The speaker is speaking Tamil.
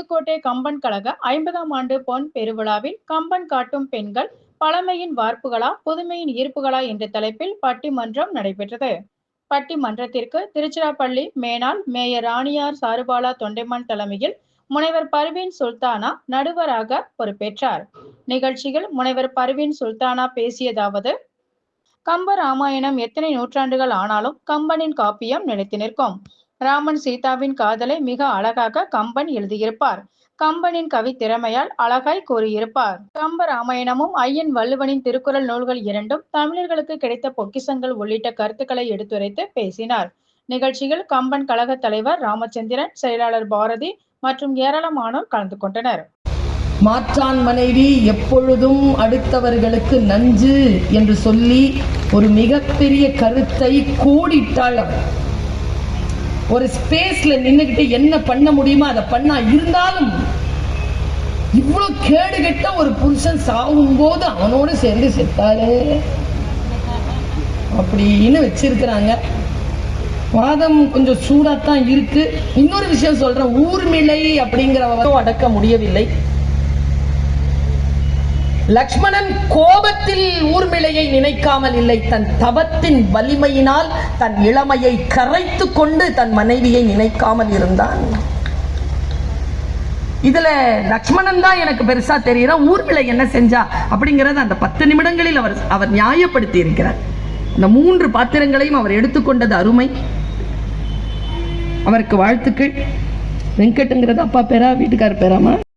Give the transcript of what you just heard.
புதுக்கோட்டை கம்பன் கழக ஐம்பதாம் ஆண்டு பொன் பெருவிழாவில் கம்பன் காட்டும் பெண்கள் பழமையின் வார்ப்புகளா புதுமையின் ஈர்ப்புகளா என்ற தலைப்பில் பட்டிமன்றம் நடைபெற்றது. பட்டிமன்றத்திற்கு திருச்சிராப்பள்ளி மேனாள் மேயர் ராணியார் சாருபாலா தொண்டைமான் தலைமையில் முனைவர் பர்வீன் சுல்தானா நடுவராக பொறுப்பேற்றார். நிகழ்ச்சியில் முனைவர் பர்வீன் சுல்தானா பேசியதாவது கம்ப ராமாயணம் எத்தனை நூற்றாண்டுகள் ஆனாலும் கம்பனின் காப்பியம் நிலைத்து நிற்கும். ராமன் சீதாவின் காதலை மிக அழகாக கம்பன் எழுதியிருப்பார். கம்பனின் கவி திறமையால் அழகாய் கூறியிருப்பார். கம்ப ராமாயணமும் ஐயன் வள்ளுவனின் திருக்குறள் நூல்கள் இரண்டும் தமிழர்களுக்கு கிடைத்த பொக்கிஷங்கள் உள்ளிட்ட கருத்துக்களை எடுத்துரைத்து பேசினார். நிகழ்ச்சியில் கம்பன் கழக தலைவர் ராமச்சந்திரன் செயலாளர் பாரதி மற்றும் ஏராளமானோர் கலந்து கொண்டனர். மாற்றான் மனைவி எப்பொழுதும் அடுத்தவர்களுக்கு நஞ்சு என்று சொல்லி ஒரு மிகப்பெரிய கருத்தை கூடிட்டாள் ஒரு ஸ்பேஸ்ல நின்றுக்கிட்டு என்ன பண்ண முடியுமோ அதை பண்ணா இருந்தாலும் இவ்வளவு கேடுகெட்ட ஒரு புருஷன் சாகும் போது அவனோட சேர்ந்து செத்தாலே. அப்படின்னு வச்சிருக்கிறாங்க. வாதம் கொஞ்சம் சூடாத்தான் இருக்கு. இன்னொரு விஷயம் சொல்றேன் ஊர்மிளை அப்படிங்கிறவங்க அடக்க முடியவில்லை. லக்ஷ்மணன் கோபத்தில் ஊர்மிளையை நினைக்காமல் இல்லை. தன் தவத்தின் வலிமையினால் தன் இளமையை கரைத்து கொண்டு தன் மனைவியை நினைக்காமல் இருந்தான். இதுல லக்ஷ்மணன் தான் எனக்கு பெருசா தெரியறான் ஊர்மிளை என்ன செஞ்சா? அப்படிங்கறத அந்த பத்து நிமிடங்களில் அவர் அவர் நியாயப்படுத்தி இருக்கிறார் அந்த மூன்று பாத்திரங்களையும் அவர் எடுத்துக்கொண்டது அருமை. அவருக்கு வாழ்த்துக்கள். வெங்கட்டுங்கிறது அப்பா பேரா வீட்டுக்கார் பேராமா?